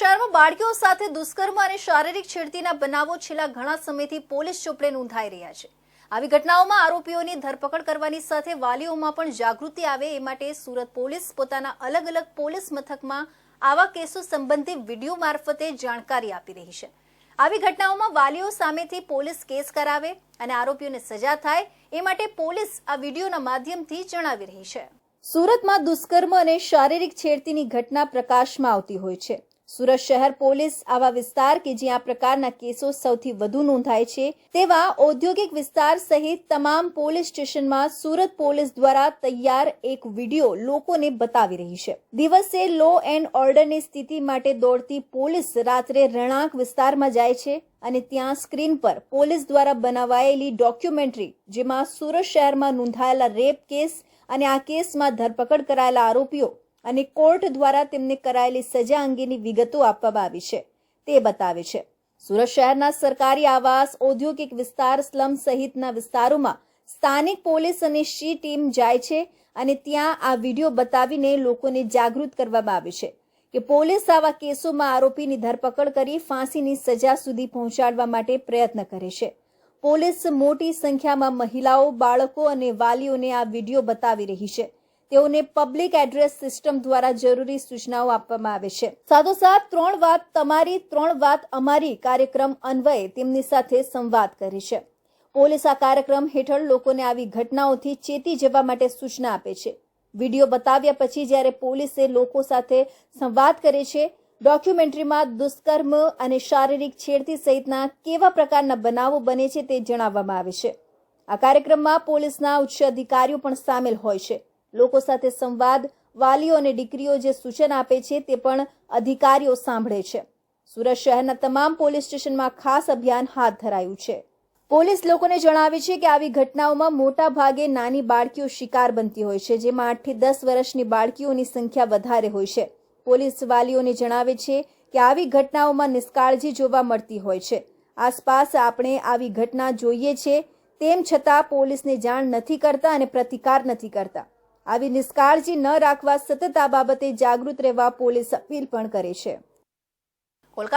શહેરમાં બાળકીઓ સાથે દુષ્કર્મ અને શારીરિક છેડતીના બનાવો છેલ્લા ઘણા સમયથી પોલીસ ચોપડે નોંધાઈ રહ્યા છે. આવી ઘટનાઓમાં આરોપીઓની ધરપકડ કરવાની સાથે વાલીઓમાં પણ જાગૃતિ આવે એ માટે સુરત પોલીસ પોતાના અલગ અલગ પોલીસ મથકમાં આવા કેસો સંબંધી વીડિયો મારફતે જાણકારી આપી રહી છે. આવી ઘટનાઓમાં વાલીઓ સામેથી પોલીસ કેસ કરાવે અને આરોપીઓને સજા થાય એ માટે પોલીસ આ વિડીયોના માધ્યમથી જણાવી રહી છે. સુરતમાં દુષ્કર્મ અને શારીરિક છેડતીની ઘટના પ્રકાશમાં આવતી હોય છે. સુરત શહેર પોલીસ આવા વિસ્તાર કે જ્યાં પ્રકારના કેસો સૌથી વધુ નોંધાય છે, તેવા ઔદ્યોગિક વિસ્તાર સહિત તમામ પોલીસ સ્ટેશનમાં સુરત પોલીસ દ્વારા તૈયાર એક વીડિયો લોકોને બતાવી રહી છે. દિવસે લો એન્ડ ઓર્ડરની સ્થિતિ માટે દોડતી પોલીસ રાત્રે રણાંક વિસ્તારમાં જાય છે અને ત્યાં સ્ક્રીન પર પોલીસ દ્વારા બનાવાયેલી ડોક્યુમેન્ટરી જેમાં સુરત શહેરમાં નોંધાયેલા રેપ કેસ અને આ કેસમાં ધરપકડ કરાયેલા આરોપીઓ અને કોર્ટ દ્વારા તેમને કરાયેલી સજા અંગેની વિગતો આપવામાં આવી છે. તે બતાવે છે. સુરત શહેરના સરકારી આવાસ, ઔદ્યોગિક વિસ્તાર, સ્લમ સહિતના વિસ્તારોમાં સ્થાનિક પોલીસ અને શી ટીમ જાય છે અને ત્યાં આ વીડિયો બતાવીને લોકોને જાગૃત કરવામાં આવે છે કે પોલીસ આવા કેસોમાં આરોપીની ધરપકડ કરી ફાંસીની સજા સુધી પહોંચાડવા માટે પ્રયત્ન કરે છે. પોલીસ મોટી સંખ્યામાં મહિલાઓ, બાળકો અને વાલીઓને આ વીડિયો બતાવી રહી છે. તેઓને પબ્લિક એડ્રેસ સિસ્ટમ દ્વારા જરૂરી સૂચનાઓ આપવામાં આવે છે. સાથોસાથ ત્રણ વાત તમારી, ત્રણ વાત અમારી કાર્યક્રમ અન્વયે તેમની સાથે સંવાદ કરે છે. પોલીસ આ કાર્યક્રમ હેઠળ લોકોને આવી ઘટનાઓથી ચેતી જવા માટે સૂચના આપે છે. વીડિયો બતાવ્યા પછી જ્યારે પોલીસે લોકો સાથે સંવાદ કરે છે, ડોક્યુમેન્ટરીમાં દુષ્કર્મ અને શારીરિક છેડતી સહિતના કેવા પ્રકારના બનાવો બને છે તે જણાવવામાં આવે છે. આ કાર્યક્રમમાં પોલીસના ઉચ્ચ અધિકારીઓ પણ સામેલ હોય છે. લોકો સાથે સંવાદ, વાલીઓ અને દીકરીઓ જે સૂચન આપે છે તે પણ અધિકારીઓ સાંભળે છે. સુરત શહેરના તમામ પોલીસ સ્ટેશનમાં ખાસ અભિયાન હાથ ધરાયું છે. પોલીસ લોકોને જણાવે છે કે આવી ઘટનાઓમાં મોટા ભાગે નાની બાળકીઓ શિકાર બનતી હોય છે, જેમાં આઠથી દસ વર્ષની બાળકીઓની સંખ્યા વધારે હોય છે. પોલીસ વાલીઓને જણાવે છે કે આવી ઘટનાઓમાં નિષ્કાળજી જોવા મળતી હોય છે. આસપાસ આપણે આવી ઘટના જોઈએ છે, તેમ છતાં પોલીસને જાણ નથી કરતા અને પ્રતિકાર નથી કરતા. આવી નિષ્કાળજી ન રાખવા સતત આ બાબતે જાગૃત રહેવા પોલીસ અપીલ પણ કરે છે. કોલકાતા